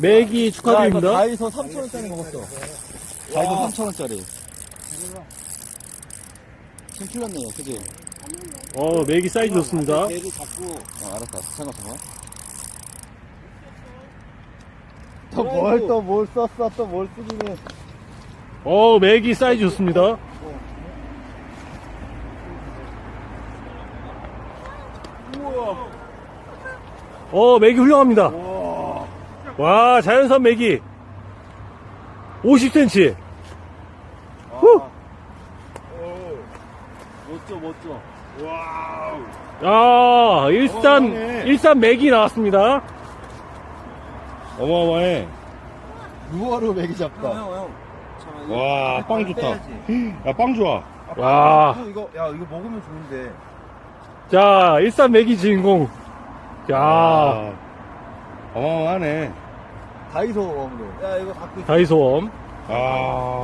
매기 축하드립니다. 다이소 3,000원짜리 먹었어. 다이소 3,000원짜리. 좀 풀렸네요, 그지? 어, 매기 사이즈 좋습니다. 얘를 잡고. 어, 알았다. 잠깐, 잠깐. 또 뭘 또 뭘 썼어, 또뭘 해. 어, 매기 사이즈 좋습니다. 어, 매기 훌륭합니다. 와, 자연산 매기. 50cm. 후! 멋져, 멋져. 야, 일산, 어마어마해. 일산 매기 나왔습니다. 어마어마해. 무화로 맥이 잡다. 와, 빵 좋다. 야, 빵 좋아. 와, 이거, 야, 이거 먹으면 좋은데. 자, 일산 매기 주인공. 야, 아, 어마어마하네. 다이소 웜으로. 야, 이거 갖고 있어. 다이소엄. 아.